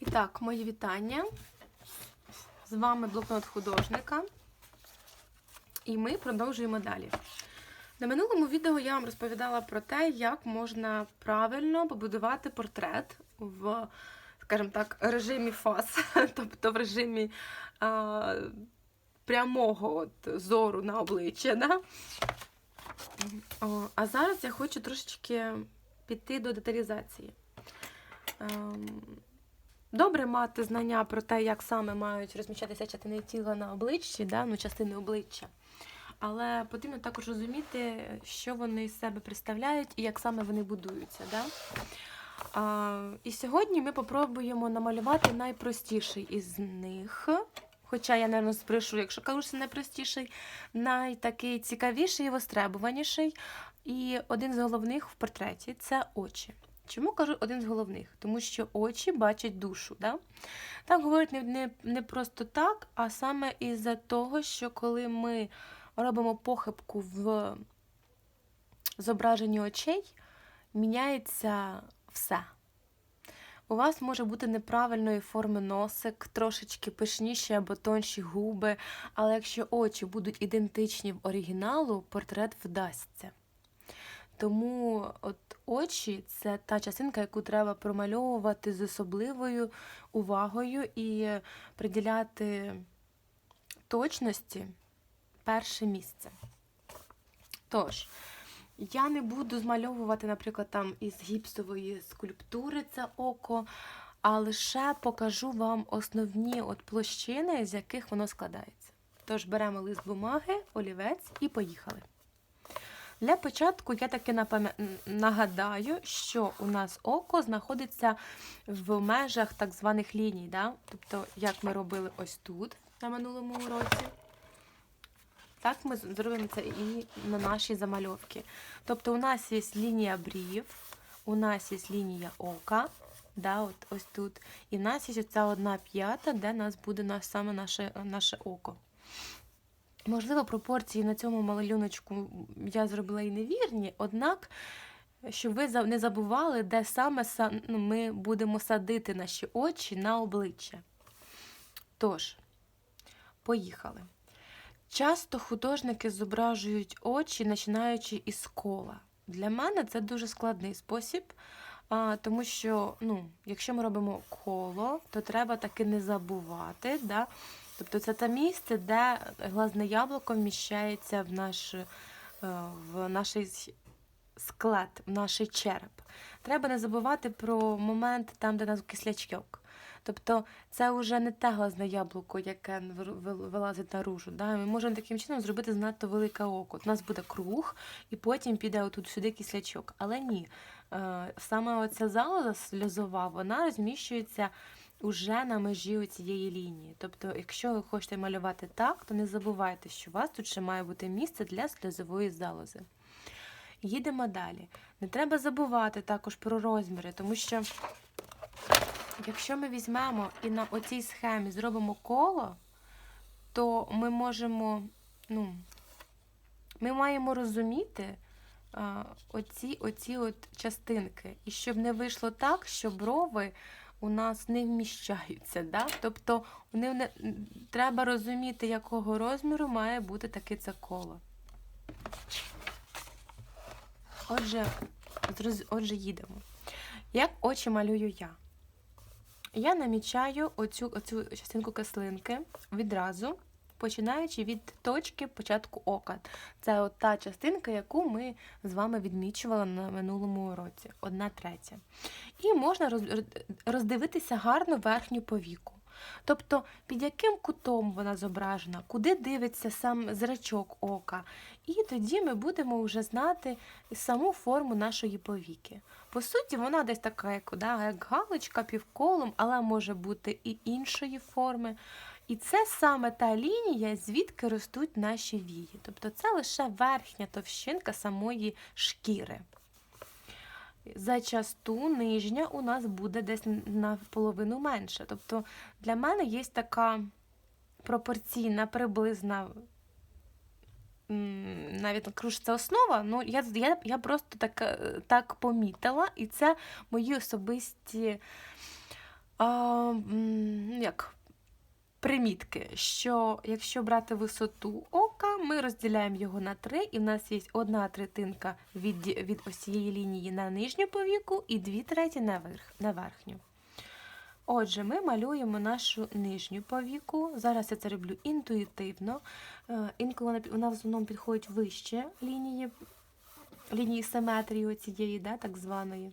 І так, мої вітання. З вами блокнот художника. І ми продовжуємо далі. На минулому відео я вам розповідала про те, як можна правильно побудувати портрет в, скажімо так, режимі фас, тобто в режимі а, прямого от, зору на обличчя. Да? А зараз я хочу трошечки піти до деталізації. Добре мати знання про те, як саме мають розміщатися частини тіла на обличчі, да? ну, частини обличчя. Але потрібно також розуміти, що вони з себе представляють і як саме вони будуються. Да? А, і сьогодні ми попробуємо намалювати найпростіший із них. Хоча я, мабуть, спришу, якщо кажу, найпростіший, найтакий цікавіший і востребуваніший. І один з головних в портреті це очі. Чому кажу один з головних? Тому що очі бачать душу. Да? Так говорять не, не, не просто так, а саме із-за того, що коли ми робимо похибку в зображенні очей, міняється все. У вас може бути неправильної форми носик, трошечки пишніші або тонші губи, але якщо очі будуть ідентичні в оригіналу, портрет вдасться. Тому от очі це та частинка, яку треба промальовувати з особливою увагою і приділяти точності перше місце. Тож, я не буду змальовувати, наприклад, там із гіпсової скульптури це око, а лише покажу вам основні от площини, з яких воно складається. Тож беремо лист бумаги, олівець і поїхали. Для початку я таки нагадаю, що у нас око знаходиться в межах так званих ліній. Да? Тобто, як ми робили ось тут на минулому уроці. Так ми зробимо це і на нашій замальовці. Тобто, у нас є лінія брів, у нас є лінія ока, да, от ось тут. І в нас є ця одна п'ята, де нас буде наш, саме наше, наше око. Можливо, пропорції на цьому малюночку я зробила і невірні, однак, щоб ви не забували, де саме ну, ми будемо садити наші очі на обличчя. Тож, поїхали. Часто художники зображують очі, починаючи із кола. Для мене це дуже складний спосіб, тому що, ну, якщо ми робимо коло, то треба таки не забувати. Да? Тобто це те місце, де глазне яблуко вміщається в наш е, в наш склад, в наш череп. Треба не забувати про момент там, де нас кислячок. Тобто це вже не те глазне яблуко, яке вилазить наружу. Да? Ми можемо таким чином зробити занадто велике око. У нас буде круг, і потім піде отут сюди кислячок. Але ні. Е, саме оця залоза сльозова, вона розміщується уже на межі цієї лінії. Тобто, якщо ви хочете малювати так, то не забувайте, що у вас тут ще має бути місце для сльозової залози. Їдемо далі. Не треба забувати також про розміри, тому що, якщо ми візьмемо і на оцій схемі зробимо коло, то ми можемо, ну, ми маємо розуміти а, оці оці от частинки. І щоб не вийшло так, що брови у нас не вміщаються. Да? Тобто вони не, треба розуміти, якого розміру має бути таке це коло. Отже, отже, їдемо. Як очі малюю я? Я намічаю оцю, оцю частинку кислинки відразу починаючи від точки початку ока. Це от та частинка, яку ми з вами відмічували на минулому уроці, одна третя. І можна роздивитися гарно верхню повіку. Тобто, під яким кутом вона зображена, куди дивиться сам зрачок ока. І тоді ми будемо вже знати саму форму нашої повіки. По суті, вона десь така, як да, як галочка півколом, але може бути і іншої форми. І це саме та лінія, звідки ростуть наші вії. Тобто це лише верхня товщинка самої шкіри. Зачасту нижня у нас буде десь наполовину менше. Тобто для мене є така пропорційна, приблизна, навіть кажу, основа, ну я я, я просто так, так помітила, і це мої особисті а, як примітки, що якщо брати висоту ока, ми розділяємо його на три, і в нас є одна третинка від, від ось цієї лінії на нижню повіку і дві треті на, верх, на верхню. Отже, ми малюємо нашу нижню повіку. Зараз я це роблю інтуїтивно. Е, Інколи вона в основному підходить вище лінії, лінії симетрії оцієї, да, так званої.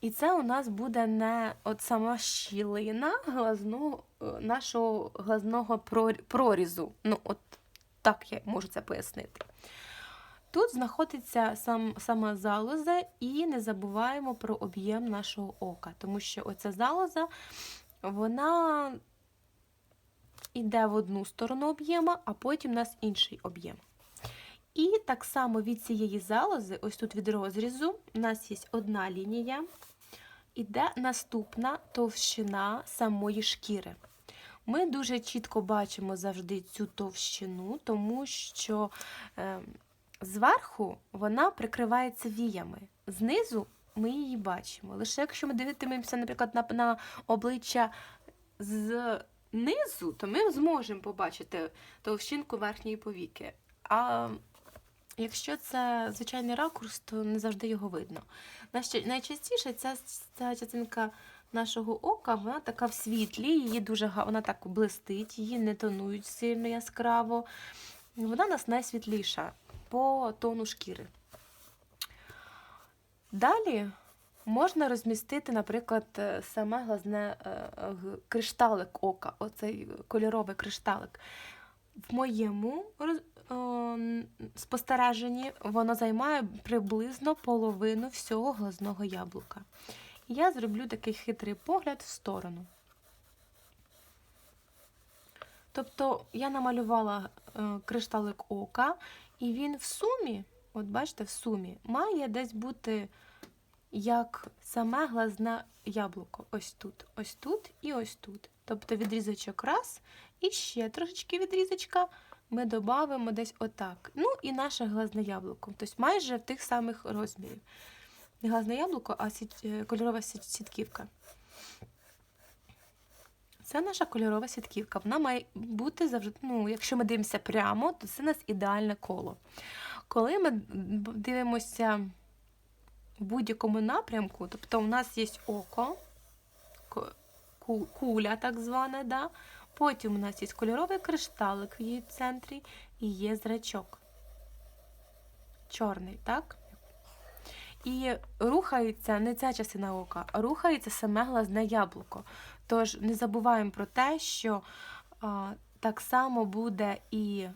І це у нас буде не от сама щілина глазного, нашого глазного прорізу. Ну, от так я можу це пояснити. Тут знаходиться сам, сама залоза, і не забуваємо про об'єм нашого ока, тому що оця залоза, вона йде в одну сторону об'єма, а потім у нас інший об'єм. І так само від цієї залози, ось тут від розрізу, у нас є одна лінія, іде наступна товщина самої шкіри. Ми дуже чітко бачимо завжди цю товщину, тому що е, зверху вона прикривається віями, знизу ми її бачимо. Лише якщо ми дивитимемося, наприклад, на, на обличчя знизу, то ми зможемо побачити товщинку верхньої повіки. А якщо це звичайний ракурс, то не завжди його видно. Найча- Найчастіше ця, ця частинка нашого ока, вона така в світлі, її дуже вона так блистить, її не тонують сильно яскраво. Вона у нас найсвітліша по тону шкіри. Далі можна розмістити, наприклад, е, саме глазне е, е, кришталик ока, оцей кольоровий кришталик. В моєму н- спостереженні воно займає приблизно половину всього глазного яблука. Я зроблю такий хитрий погляд в сторону. Тобто я намалювала е, кришталик ока, і він в сумі, от бачите, в сумі, має десь бути як саме глазне яблуко. Ось тут, ось тут і ось тут. Тобто відрізочок раз, і ще трошечки відрізочка ми додамо десь отак. Ну і наше глазне яблуко. Тобто майже в тих самих розмірів. Не глазне яблуко, а сіт- е, кольорова сіт- сітківка. Це наша кольорова сітківка. Вона має бути завжди, ну, якщо ми дивимося прямо, то це у нас ідеальне коло. Коли ми дивимося в будь-якому напрямку, тобто у нас є око, куля так звана, да? потім у нас є кольоровий кришталик в її центрі і є зрачок. Чорний, так? І рухається не ця частина ока, а рухається саме глазне яблуко. Тож не забуваємо про те, що а, так само буде і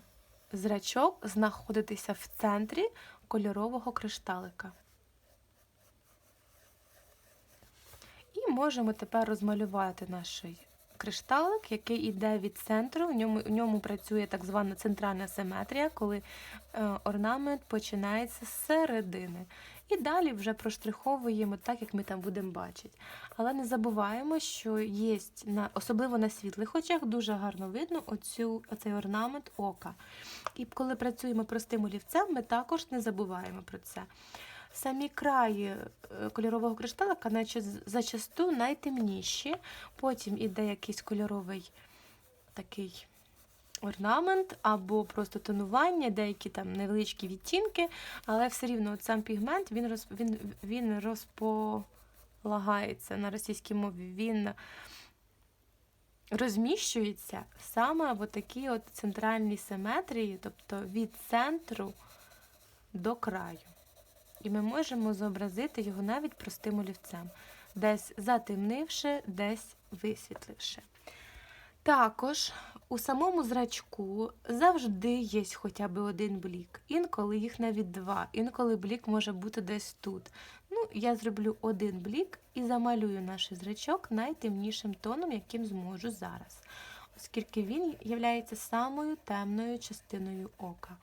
зрачок знаходитися в центрі кольорового кришталика. І можемо тепер розмалювати наш кришталик, який йде від центру. В ньому, в ньому працює так звана центральна симетрія, коли е, орнамент починається з середини. І далі вже проштриховуємо так, як ми там будемо бачити. Але не забуваємо, що є, особливо на світлих очах, дуже гарно видно оцю, оцей орнамент ока. І коли працюємо простим олівцем, ми також не забуваємо про це. Самі краї е, кольорового кришталика наче зачасту найтемніші, потім іде якийсь кольоровий такий орнамент або просто тонування, деякі там невеличкі відтінки, але все рівно от сам пігмент він, роз, він, він розполагається на російській мові. Він розміщується саме в такій от центральній симетрії, тобто від центру до краю. І ми можемо зобразити його навіть простим олівцем, десь затемнивши, десь висвітливши. Також у самому зрачку завжди є хоча б один блік, інколи їх навіть два, інколи блік може бути десь тут. Ну, я зроблю один блік і замалюю наш зрачок найтемнішим тоном, яким зможу зараз, оскільки він є самою темною частиною ока.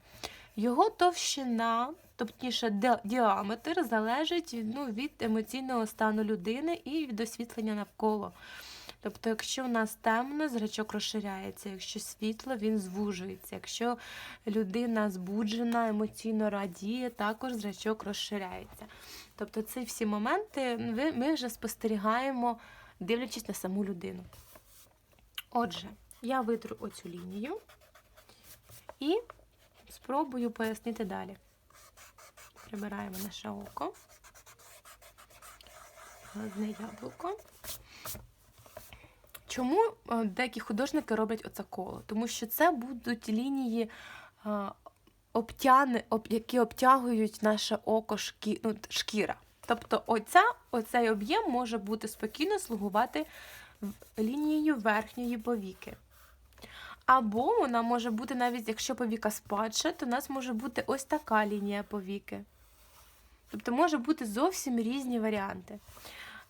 Його товщина, тобніше діаметр, залежить ну, від емоційного стану людини і від освітлення навколо. Тобто, якщо у нас темно, зрачок розширяється, якщо світло, він звужується. Якщо людина збуджена, емоційно радіє, також зрачок розширяється. Тобто ці всі моменти ми вже спостерігаємо дивлячись на саму людину. Отже, я витру оцю лінію і спробую пояснити далі. Прибираємо наше око, глазне яблуко. Чому е, деякі художники роблять оце коло? Тому що це будуть лінії, е, обтяни, об, які обтягують наше око шкі, ну, шкіра. Тобто оця, оцей об'єм може бути спокійно слугувати лінією верхньої повіки. Або вона може бути, навіть якщо повіка спадша, то у нас може бути ось така лінія повіки. Тобто може бути зовсім різні варіанти.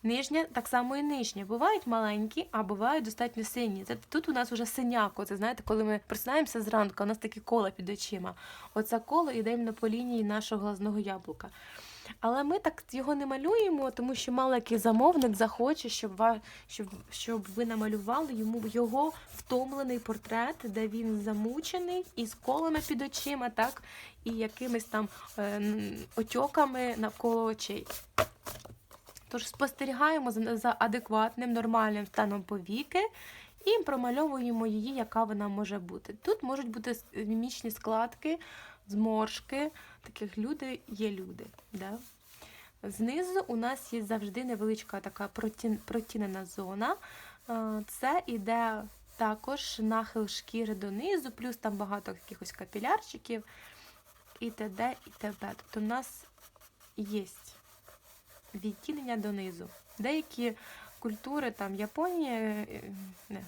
Нижня, так само і нижня. Бувають маленькі, а бувають достатньо сині. Це тут у нас вже синяко. Це знаєте, коли ми просинаємося зранку, у нас таке коло під очима. Оце коло йде іменно по лінії нашого глазного яблука. Але ми так його не малюємо, тому що мало який замовник захоче, щоб, ва- щоб, щоб ви намалювали йому його втомлений портрет, де він замучений із колами під очима, так, і якимись там е, отьоками навколо очей. Тож спостерігаємо за, адекватним, нормальним станом повіки і промальовуємо її, яка вона може бути. Тут можуть бути мімічні складки, зморшки, таких люди є люди. Да? Знизу у нас є завжди невеличка така протінена зона. Е, Це іде також нахил шкіри донизу, плюс там багато якихось капілярчиків і т.д. і т.п. Тобто в нас є відтінення донизу. Деякі культури, там Японія, е, не,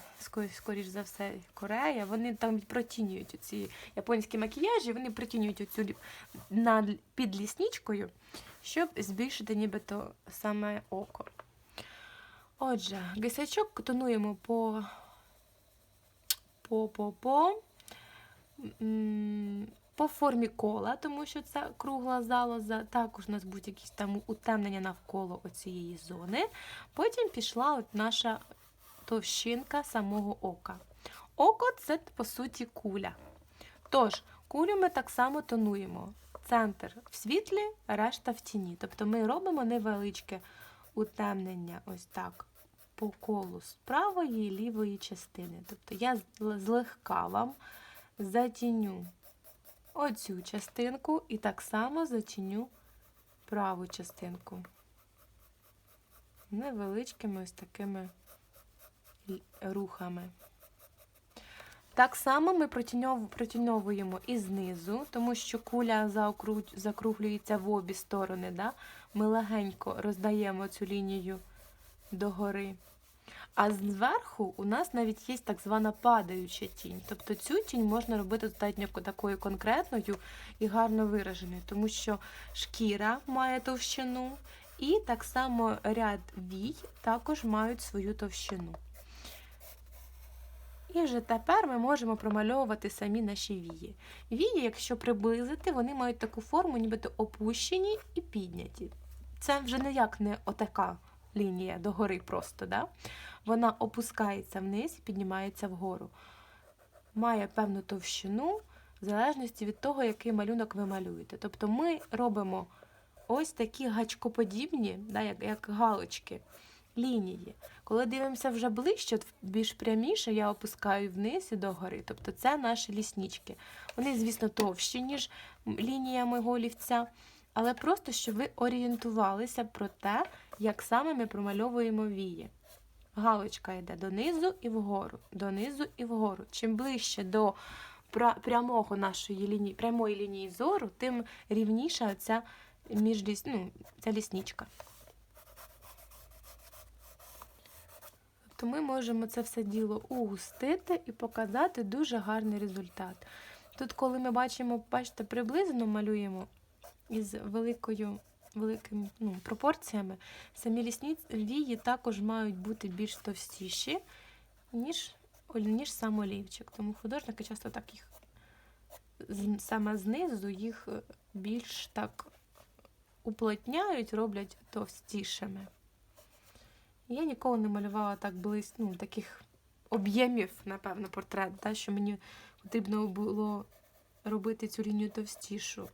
скоріш, за все, Корея, вони там протінюють ці японські макіяжі, вони протінюють оцю над під лісничкою, щоб збільшити нібито саме око. Отже, гисачок тонуємо по по, по, по, по формі кола, тому що це кругла залоза. Також у нас будуть якісь там утемнення навколо оцієї зони. Потім пішла от наша товщинка самого ока. Око це, по суті, куля. Тож, кулю ми так само тонуємо. Центр в світлі, решта в тіні. Тобто ми робимо невеличке утемнення ось так по колу з правої і лівої частини. Тобто я злегка вам затіню оцю частинку і так само затіню праву частинку. Невеличкими ось такими рухами. Так само ми протіньовуємо і знизу, тому що куля закруглюється в обі сторони. Да? Ми легенько роздаємо цю лінію догори. А зверху у нас навіть є так звана падаюча тінь. Тобто цю тінь можна робити достатньо такою конкретною і гарно вираженою, тому що шкіра має товщину, і так само ряд вій також мають свою товщину. І вже тепер ми можемо промальовувати самі наші вії. Вії, якщо приблизити, вони мають таку форму, нібито опущені і підняті. Це вже ніяк не отака лінія догори просто. Да? Вона опускається вниз і піднімається вгору. Має певну товщину в залежності від того, який малюнок ви малюєте. Тобто ми робимо ось такі гачкоподібні, да, як, як галочки, лінії. Коли дивимося вже ближче, більш пряміше, я опускаю вниз і догори. Тобто це наші ліснички. Вони, звісно, товщі, ніж м, лінія мого але просто щоб ви орієнтувалися про те, як саме ми промальовуємо вії. Галочка йде донизу і вгору, донизу і вгору. Чим ближче до прямого нашої лінії, прямої лінії зору, тим рівніша ця, міжліс, ну, ця лісничка. Тобто ми можемо це все діло угустити і показати дуже гарний результат. Тут, коли ми бачимо, бачите, приблизно малюємо із великою, великими ну, пропорціями, самі лісні вії також мають бути більш товстіші, ніж, ніж сам олівчик. Тому художники часто так їх саме знизу їх е, більш так уплотняють, роблять товстішими. Я ніколи не малювала так близько, ну, таких об'ємів, напевно, портрет, да, що мені потрібно було робити цю лінію товстішу.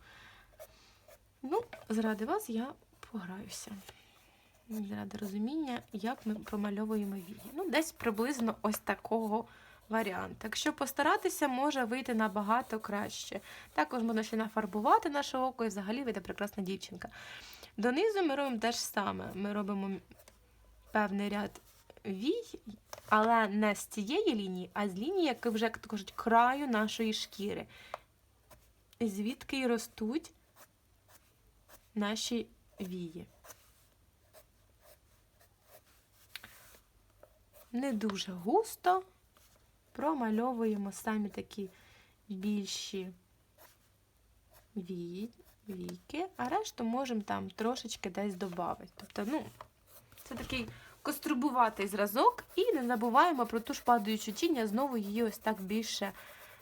Ну, заради вас я пограюся. заради розуміння, як ми промальовуємо вії. Ну, десь приблизно ось такого варіанту. Якщо постаратися, може вийти набагато краще. Також можна ще нафарбувати наше око і взагалі вийде прекрасна дівчинка. Донизу ми робимо те ж саме. Ми робимо певний ряд вій, але не з цієї лінії, а з лінії, як вже як кажуть, краю нашої шкіри. Звідки й ростуть наші вії. Не дуже густо промальовуємо самі такі більші вії, війки, а решту можемо там трошечки десь додати. Тобто, ну, це такий кострубуватий зразок, і не забуваємо про ту ж падаючу тінь, я знову її ось так більше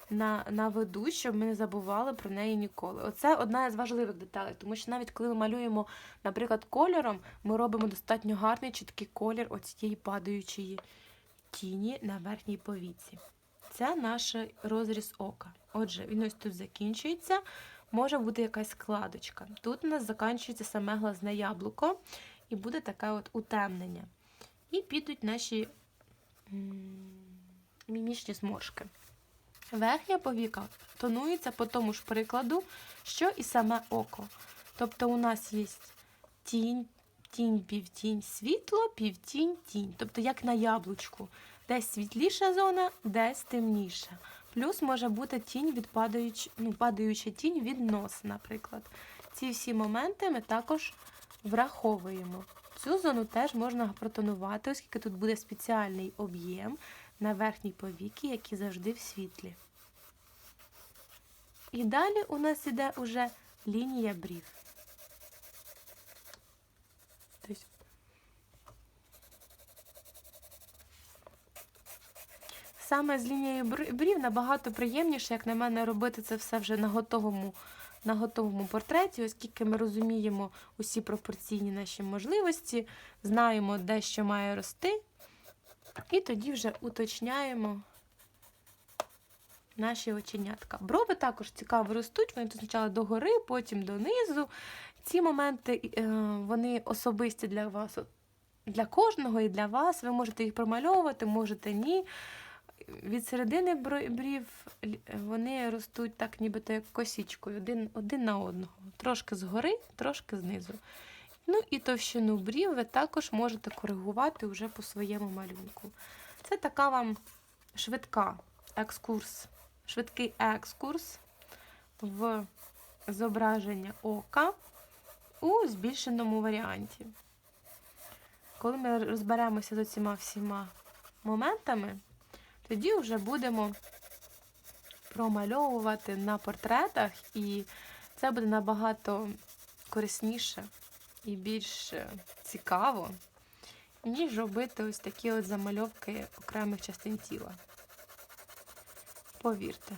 на, наведу, щоб ми не забували про неї ніколи. Оце одна із важливих деталей, тому що навіть коли ми малюємо, наприклад, кольором, ми робимо достатньо гарний чіткий колір оцієї падаючої тіні на верхній повіці. Це наш розріз ока. Отже, він ось тут закінчується, може бути якась складочка. Тут у нас закінчується саме глазне яблуко, і буде таке от утемнення. І підуть наші мімічні зморшки. Верхня повіка тонується по тому ж прикладу, що і саме око. Тобто у нас є тінь, тінь, півтінь, світло, півтінь, тінь. Тобто як на яблучку. Десь світліша зона, десь темніша. Плюс може бути тінь від падаючи, ну, падаюча тінь від носа, наприклад. Ці всі моменти ми також враховуємо. Цю зону теж можна протонувати, оскільки тут буде спеціальний об'єм на верхній повіки, які завжди в світлі. І далі у нас іде уже лінія брів. Саме з лінією брів набагато приємніше, як на мене, робити це все вже на готовому, на готовому портреті, оскільки ми розуміємо усі пропорційні наші можливості, знаємо, де що має рости, і тоді вже уточняємо наші оченятка. Брови також цікаво ростуть, вони тут спочатку догори, потім донизу. Ці моменти е, вони особисті для вас, для кожного і для вас. Ви можете їх промальовувати, можете ні. Від середини брів вони ростуть так, нібито як косічкою, один, один на одного. Трошки згори, трошки знизу. Ну і товщину брів ви також можете коригувати вже по своєму малюнку. Це така вам швидка екскурс, швидкий екскурс в зображення ока у збільшеному варіанті. Коли ми розберемося з цими всіма моментами, тоді вже будемо промальовувати на портретах, і це буде набагато корисніше і більш цікаво, ніж робити ось такі от замальовки окремих частин тіла. Повірте.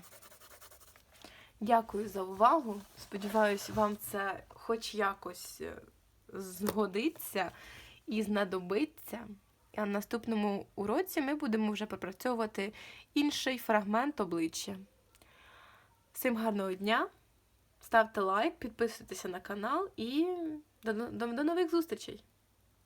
Дякую за увагу. Сподіваюсь, вам це хоч якось е, згодиться і знадобиться. А на наступному уроці ми будемо вже пропрацьовувати інший фрагмент обличчя. Всім гарного дня! Ставте лайк, підписуйтеся на канал і до, до, до нових зустрічей!